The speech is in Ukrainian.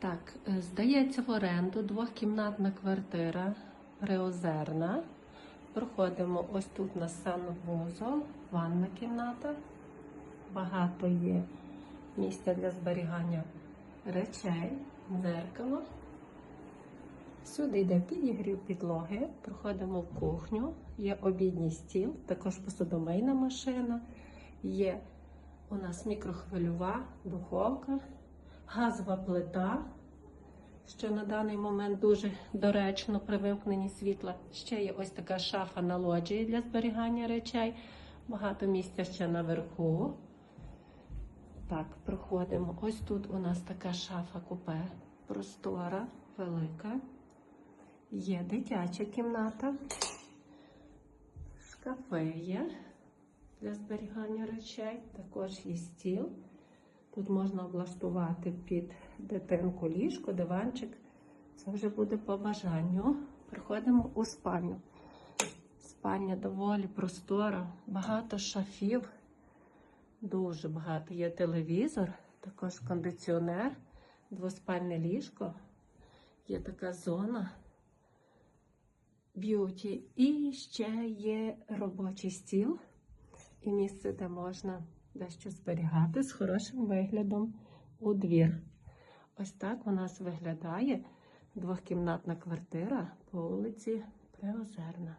Так, е, здається в оренду двохкімнатна квартира Реозерна. Проходимо ось тут на санвузол, ванна кімната. Багато є місця для зберігання речей, дзеркало. Сюди йде підігрів підлоги. Проходимо в кухню, є обідній стіл, також посудомийна машина, є у нас мікрохвильова духовка, газова плита, що на даний момент дуже доречно при вимкненні світла. Ще є ось така шафа на лоджії для зберігання речей. Багато місця ще наверху. Так, проходимо. Ось тут у нас така шафа купе, простора, велика. Є дитяча кімната, шкафи є для зберігання речей, також є стіл. Тут можна облаштувати під дитинку ліжко, диванчик. Це вже буде по бажанню. Приходимо у спальню. Спальня доволі простора, багато шафів, дуже багато. Є телевізор, також кондиціонер, двоспальне ліжко. Є така зона б'юті. І ще є робочий стіл і місце, де можна дещо зберігати з хорошим виглядом у двір. Ось так у нас виглядає двохкімнатна квартира по вулиці Приозерна.